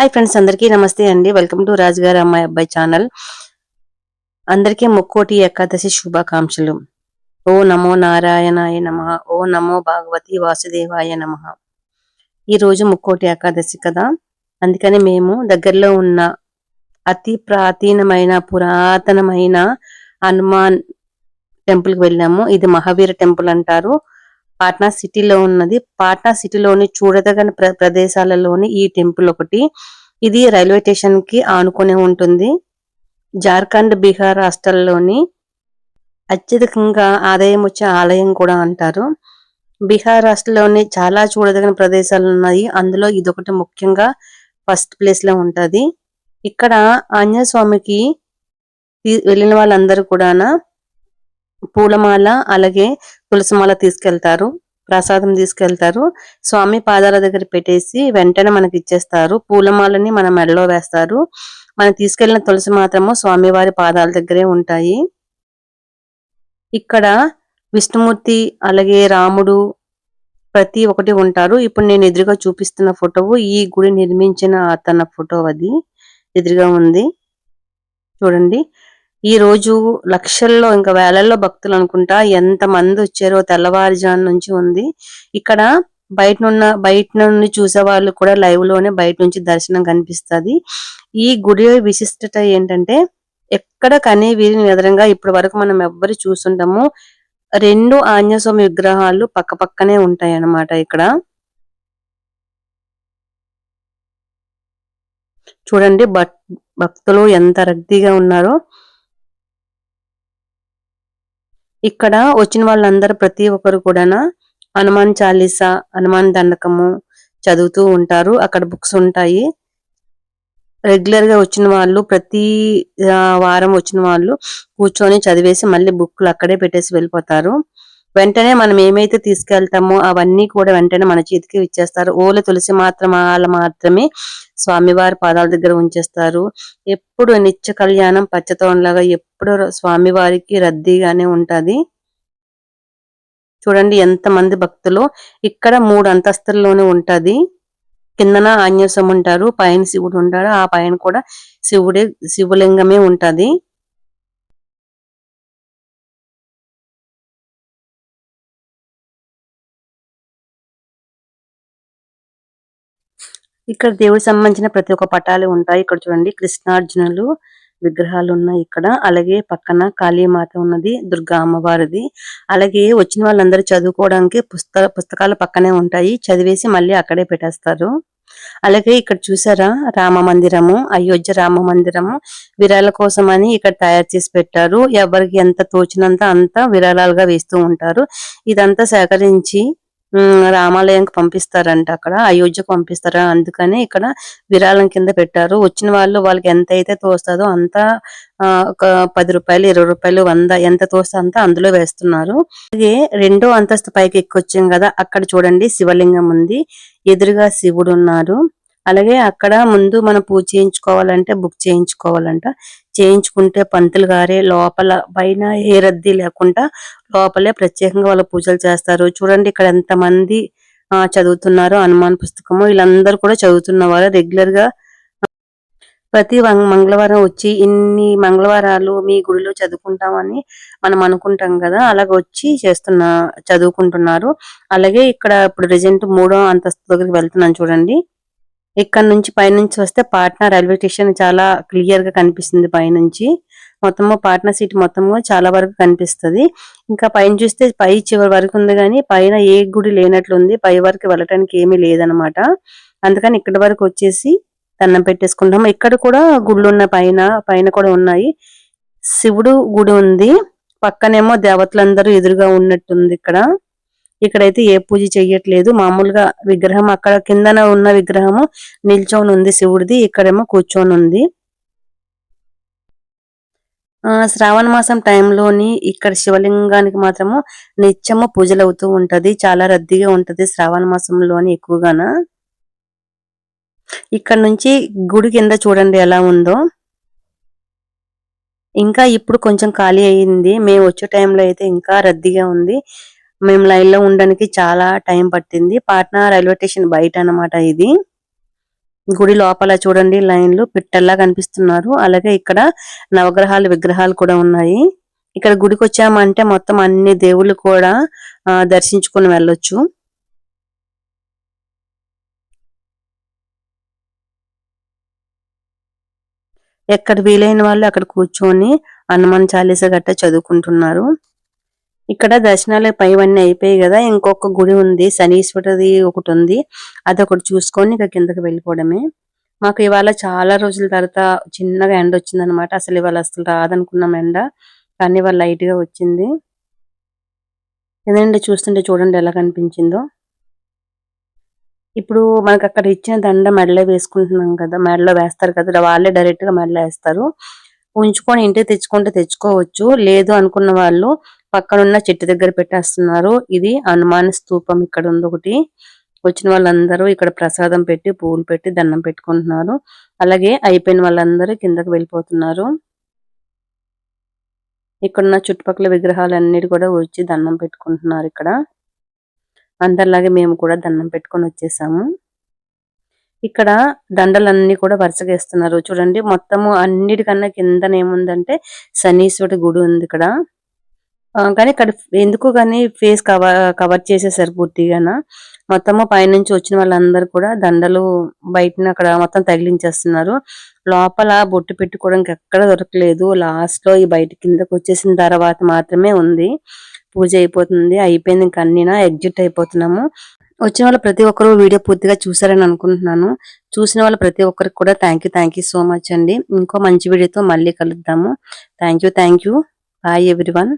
Hi friends అందరికీ నమస్తే అండి. వెల్కమ్ టు రాజుగారి అమ్మాయి అబ్బాయి ఛానల్ అందరికీ ముక్కోటి ఏకాదశి శుభాకాంక్షలు. ఓ నమో నారాయణాయ నమ. ఓ నమో భాగవతి వాసుదేవాయ నమ. ఈ రోజు ముక్కోటి ఏకాదశి కదా. అందుకని మేము దగ్గరలో ఉన్న అతి ప్రాచీనమైన పురాతనమైన హనుమాన్ టెంపుల్కి వెళ్ళాము. ఇది మహావీర టెంపుల్ అంటారు. పాట్నా సిటీలో ఉన్నది. పాట్నా సిటీలోని చూడదగిన ప్ర ప్రదేశాలలోని ఈ టెంపుల్ ఒకటి. ఇది రైల్వే స్టేషన్కి ఆనుకొని ఉంటుంది. జార్ఖండ్ బీహార్ రాష్ట్రాల్లోని అత్యధికంగా ఆదాయం వచ్చే ఆలయం కూడా అంటారు. బీహార్ రాష్ట్రంలోని చాలా చూడదగిన ప్రదేశాలు ఉన్నాయి. అందులో ఇదొకటి ముఖ్యంగా ఫస్ట్ ప్లేస్లో ఉంటది. ఇక్కడ ఆంజనేయ స్వామికి వెళ్ళిన వాళ్ళందరూ కూడా పూలమాల అలాగే తులసిమాల తీసుకెళ్తారు ప్రసాదం తీసుకెళ్తారు. స్వామి పాదాల దగ్గర పెట్టేసి వెంటనే మనకి ఇచ్చేస్తారు. పూలమాలని మన మెడలో వేస్తారు. మనం తీసుకెళ్ళిన తులసి మాత్రము స్వామివారి పాదాల దగ్గరే ఉంటాయి. ఇక్కడ విష్ణుమూర్తి అలాగే రాముడు ప్రతి ఒక్కటి ఉంటారు. ఇప్పుడు నేను ఎదురుగా చూపిస్తున్న ఫోటో ఈ గుడి నిర్మించిన అతన ఫోటో అది. ఎదురుగా ఉంది. చూడండి. ఈ రోజు లక్షల్లో ఇంకా వేలల్లో భక్తులు అనుకుంటా ఎంత మంది వచ్చారో తెల్లవారుజాము నుంచి ఉంది. ఇక్కడ బయట నున్న బయట నుండి చూసే వాళ్ళు కూడా లైవ్లోనే బయట నుంచి దర్శనం కనిపిస్తది. ఈ గుడి విశిష్టత ఏంటంటే ఎక్కడ కనే వీరిని ఎదరంగా ఇప్పటి వరకు మనం ఎవ్వరు చూస్తుంటాము రెండు ఆంజనేయ స్వామి విగ్రహాలు పక్క పక్కనే ఉంటాయి అన్నమాట ఇక్కడ. చూడండి భక్తులు ఎంత రద్దీగా ఉన్నారో. ఇక్కడ వచ్చిన వాళ్ళందరూ ప్రతి ఒక్కరు కూడా హనుమాన్ చాలీసా హనుమాన్ దండకము చదువుతూ ఉంటారు. అక్కడ బుక్స్ ఉంటాయి. రెగ్యులర్గా వచ్చిన వాళ్ళు ప్రతి వారం వచ్చిన వాళ్ళు కూర్చొని చదివేసి మళ్ళీ బుక్లు అక్కడే పెట్టేసి వెళ్ళిపోతారు. వెంటనే మనం ఏమైతే తీసుకెళ్తామో అవన్నీ కూడా వెంటనే మన చేతికి ఇచ్చేస్తారు. ఓలు తులసి మాత్రం మాల మాత్రమే స్వామివారి పాదాల దగ్గర ఉంచేస్తారు. ఎప్పుడు నిత్య కళ్యాణం పచ్చతోనలాగా ఎప్పుడు స్వామివారికి రద్దీగానే ఉంటుంది. చూడండి ఎంత మంది భక్తులు. ఇక్కడ మూడు అంతస్తుల్లోనే ఉంటది. కిందన ఆంజనేయం ఉంటారు పైన శివుడు ఉంటాడు. ఆ పైన కూడా శివుడే శివలింగమే ఉంటది. ఇక్కడ దేవుడికి సంబంధించిన ప్రతి ఒక్క పటాలు ఉంటాయి. ఇక్కడ చూడండి కృష్ణార్జునులు విగ్రహాలు ఉన్నాయి ఇక్కడ. అలాగే పక్కన కాళీమాత ఉన్నది దుర్గా అమ్మవారిది. అలాగే వచ్చిన వాళ్ళందరూ చదువుకోవడానికి పుస్తక పుస్తకాలు పక్కనే ఉంటాయి. చదివేసి మళ్ళీ అక్కడే పెట్టేస్తారు. అలాగే ఇక్కడ చూసారా రామ మందిరము అయోధ్య రామ మందిరము. విరాళ కోసం అని ఇక్కడ తయారు చేసి పెట్టారు. ఎవరికి ఎంత తోచినంత అంత విరాళాలుగా వేస్తూ ఉంటారు. ఇదంతా సేకరించి రామాలయంకి పంపిస్తారంట అక్కడ అయోధ్యకు పంపిస్తారు? అందుకని ఇక్కడ విరాళం కింద పెట్టారు. వచ్చిన వాళ్ళు వాళ్ళకి ఎంత అయితే తోస్తుందో అంత ఆ, ఒక పది రూపాయలు ఇరవై రూపాయలు వంద ఎంత తోస్తే అంత అందులో వేస్తున్నారు. అలాగే రెండో అంతస్తు పైకి ఎక్కొచ్చాం కదా అక్కడ చూడండి శివలింగం ఉంది. ఎదురుగా శివుడు ఉన్నారు. అలాగే అక్కడ ముందు మనం పూజ చేయించుకోవాలంటే బుక్ చేయించుకోవాలంట. చేయించుకుంటే పంతులు గారే లోపల పైన ఏ రద్దీ లేకుండా లోపలే ప్రత్యేకంగా వాళ్ళు పూజలు చేస్తారు. చూడండి ఇక్కడ ఎంత మంది చదువుతున్నారు హనుమాన్ పుస్తకము. వీళ్ళందరూ కూడా చదువుతున్నవారు రెగ్యులర్గా ప్రతి మంగళవారం వచ్చి ఇన్ని మంగళవారాలు మీ గుడిలో చదువుకుంటామని మనం అనుకుంటాం కదా అలాగ వచ్చి చేస్తున్న చదువుకుంటున్నారు. అలాగే ఇక్కడ ఇప్పుడు రిజెంట్ మూడో అంతస్తు దగ్గరికి వెళ్తున్నాను చూడండి. ఇక్కడ నుంచి పైనుంచి వస్తే పాట్నా రైల్వే స్టేషన్ చాలా క్లియర్గా కనిపిస్తుంది పైనుంచి. మొత్తము పాట్నా సిటీ మొత్తము చాలా వరకు కనిపిస్తది. ఇంకా పైన చూస్తే పై చివరి వరకు ఉంది కానీ పైన ఏ గుడి లేనట్లుంది. పై వరకు వెళ్ళటానికి ఏమీ లేదనమాట అందుకని ఇక్కడి వరకు వచ్చేసి దండం పెట్టేసుకుంటాము. ఇక్కడ కూడా గుళ్ళు ఉన్న పైన పైన కూడా ఉన్నాయి. శివుడు గుడి ఉంది. పక్కనేమో దేవతలందరూ ఎదురుగా ఉన్నట్టుంది ఇక్కడ. ఇక్కడైతే ఏ పూజ చెయ్యట్లేదు. మామూలుగా విగ్రహం అక్కడ కిందన ఉన్న విగ్రహము నిల్చొని ఉంది. శివుడిది ఇక్కడేమో కూర్చొని ఉంది. ఆ శ్రావణ మాసం టైంలోని ఇక్కడ శివలింగానికి మాత్రము నిత్యము పూజలు అవుతూ ఉంటది. చాలా రద్దీగా ఉంటది శ్రావణ మాసంలోని ఎక్కువగాన. ఇక్కడ నుంచి గుడి కింద చూడండి ఎలా ఉందో. ఇంకా ఇప్పుడు కొంచెం ఖాళీ అయ్యింది మేము వచ్చే టైంలో అయితే ఇంకా రద్దీగా ఉంది. మేము లైన్లో ఉండడానికి చాలా టైం పట్టింది. పాట్నా రైల్వే స్టేషన్ బయట అన్నమాట ఇది. గుడి లోపల చూడండి లైన్లు పిట్టల్లా కనిపిస్తున్నారు. అలాగే ఇక్కడ నవగ్రహాలు విగ్రహాలు కూడా ఉన్నాయి. ఇక్కడ గుడికి వచ్చామంటే మొత్తం అన్ని దేవుళ్ళు కూడా దర్శించుకొని వెళ్ళొచ్చు. ఎక్కడ వీలైన వాళ్ళు అక్కడ కూర్చొని హనుమాన్ చాలీసా గట్ట చదువుకుంటున్నారు. ఇక్కడ దర్శనాలు పైవన్నీ అయిపోయాయి కదా. ఇంకొక గుడి ఉంది శనీశ్వరుది ఒకటి ఉంది. అది ఒకటి చూసుకొని ఇక కిందకి వెళ్ళిపోవడమే. మాకు ఇవాళ చాలా రోజుల తర్వాత చిన్నగా ఎండ వచ్చింది అనమాట అసలు ఇవాళ అసలు రాదనుకున్నాం ఎండ కానీ ఇవాళ లైట్గా వచ్చింది. ఎందుకంటే చూస్తుంటే చూడండి ఎలా కనిపించిందో. ఇప్పుడు మనకు అక్కడ ఇచ్చిన దండ మెడలో వేసుకుంటున్నాం కదా. మెడలో వేస్తారు కదా. వాళ్ళే డైరెక్ట్గా మెడలో వేస్తారు. ఉంచుకొని ఇంటికి తెచ్చుకుంటే తెచ్చుకోవచ్చు. లేదు అనుకున్న వాళ్ళు పక్కన ఉన్న చెట్టు దగ్గర పెట్టేస్తున్నారు. ఇది హనుమాన్ స్తూపం ఇక్కడ ఉంది ఒకటి. వచ్చిన వాళ్ళందరూ ఇక్కడ ప్రసాదం పెట్టి పూలు పెట్టి దండం పెట్టుకుంటున్నారు. అలాగే అయిపోయిన వాళ్ళందరూ కిందకి వెళ్ళిపోతున్నారు. ఇక్కడ ఉన్న చుట్టుపక్కల విగ్రహాలన్నిటి కూడా వచ్చి దండం పెట్టుకుంటున్నారు ఇక్కడ. అందరిలాగే మేము కూడా దండం పెట్టుకొని వచ్చేసాము. ఇక్కడ దండలన్నీ కూడా వరుసగా వేస్తున్నారు చూడండి మొత్తము అన్నిటికన్నా కిందనేముందంటే శనీశ్వరుడి గుడి ఉంది ఇక్కడ. కానీ ఇక్కడ ఎందుకు కానీ ఫేస్ కవర్ కవర్ చేసేసారు పూర్తిగాన. మొత్తము పైనుంచి వచ్చిన వాళ్ళందరూ కూడా దండలు బయటన అక్కడ మొత్తం తగిలించేస్తున్నారు. లోపల బొట్టు పెట్టుకోవడానికి ఎక్కడ దొరకలేదు. లాస్ట్లో ఈ బయట కిందకు వచ్చేసిన తర్వాత మాత్రమే ఉంది. పూజ అయిపోతుంది. అయిపోయింది ఇంకా అన్నీనా ఎగ్జిట్ అయిపోతున్నాము. వచ్చిన వాళ్ళు ప్రతి ఒక్కరు వీడియో పూర్తిగా చూసారని అనుకుంటున్నాను. చూసిన వాళ్ళు ప్రతి ఒక్కరికి కూడా thank you thank you so much అండి. ఇంకో మంచి వీడియోతో మళ్ళీ కలుద్దాము. Thank you thank you bye everyone